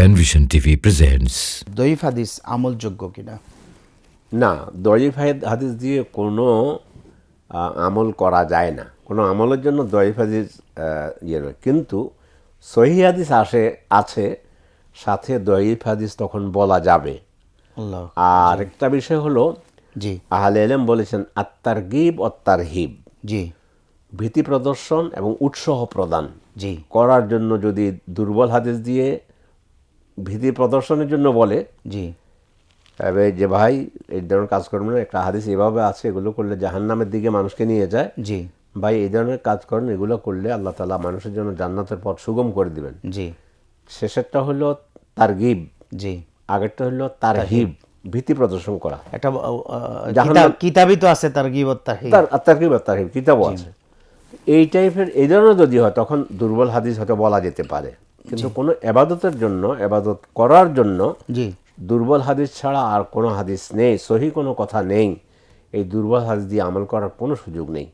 Penvision TV presents দইফ হাদিস আমলযোগ্য কিনা? না দয়ীফ হাদিস দিয়ে কোনো আমল করা যায় না। কোনো আমলের জন্য দয়ীফ হাদিস ইয়ে নয়। কিন্তু সহি হাদিস আসে আছে সাথে দয়ীফ হাদিস তখন বলা যাবে। আল্লাহ। আর একটা বিষয় হলো জি। আহলে এলেম বলেছেন আত্মার গিব অত্যার হিব জি। ভীতি প্রদর্শন এবং উৎসাহ প্রদান জি। করার জন্য যদি দুর্বল হাদিস দিয়ে ভীতি প্রদর্শনের জন্য বলে। জি। তবে যে ভাই এই ধরনের কাজকর্ম একটা হাদিস এভাবে আছে এগুলো করলে জাহান্নামের দিকে মানুষকে নিয়ে যায়। জি। ভাই এই ধরনের কাজকর্ম এগুলো করলে আল্লাহ তালা মানুষের জন্য জান্নাতের পথ সুগম করে দিবেন। জি। শেষেরটা হলো তার গিব জি। আগেরটা হলো তার হিব ভীতি প্রদর্শন করা। একটা কিতাবই তো আছে তার গিবত তার গিব তার হিব কিতাবও আছে। এই টাইপের এই ধরনের যদি হয় তখন দুর্বল হাদিস হয়তো বলা যেতে পারে। কিন্তু কোনো এবাদতের জন্য এবাদত করার জন্য জি। দুর্বল হাদিস ছাড়া আর কোনো হাদিস নেই সহি কোনো কথা নেই। এই দুর্বল হাদিস দিয়ে আমল করার কোনো সুযোগ নেই।